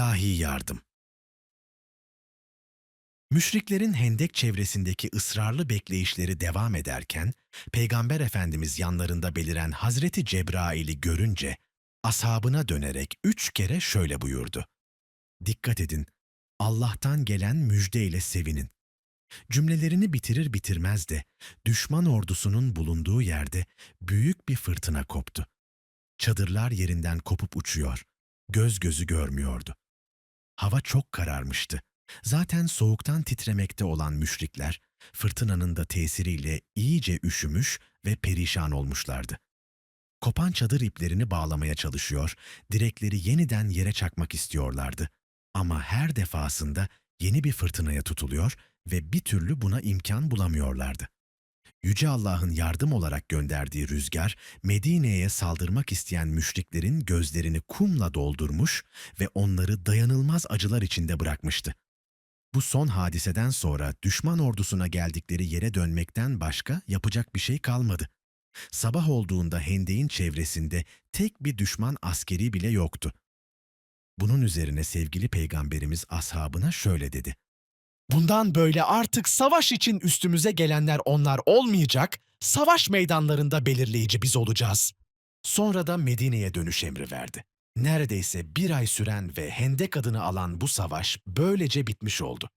İlahi yardım. Müşriklerin hendek çevresindeki ısrarlı bekleyişleri devam ederken, Peygamber Efendimiz yanlarında beliren Hazreti Cebrail'i görünce, ashabına dönerek üç kere şöyle buyurdu. Dikkat edin, Allah'tan gelen müjdeyle sevinin. Cümlelerini bitirir bitirmez de, düşman ordusunun bulunduğu yerde büyük bir fırtına koptu. Çadırlar yerinden kopup uçuyor, göz gözü görmüyordu. Hava çok kararmıştı. Zaten soğuktan titremekte olan müşrikler, fırtınanın da tesiriyle iyice üşümüş ve perişan olmuşlardı. Kopan çadır iplerini bağlamaya çalışıyor, direkleri yeniden yere çakmak istiyorlardı. Ama her defasında yeni bir fırtınaya tutuluyor ve bir türlü buna imkan bulamıyorlardı. Yüce Allah'ın yardım olarak gönderdiği rüzgar, Medine'ye saldırmak isteyen müşriklerin gözlerini kumla doldurmuş ve onları dayanılmaz acılar içinde bırakmıştı. Bu son hadiseden sonra düşman ordusuna geldikleri yere dönmekten başka yapacak bir şey kalmadı. Sabah olduğunda hendeğin çevresinde tek bir düşman askeri bile yoktu. Bunun üzerine sevgili peygamberimiz ashabına şöyle dedi. Bundan böyle artık savaş için üstümüze gelenler onlar olmayacak, savaş meydanlarında belirleyici biz olacağız. Sonra da Medine'ye dönüş emri verdi. Neredeyse bir ay süren ve Hendek adını alan bu savaş böylece bitmiş oldu.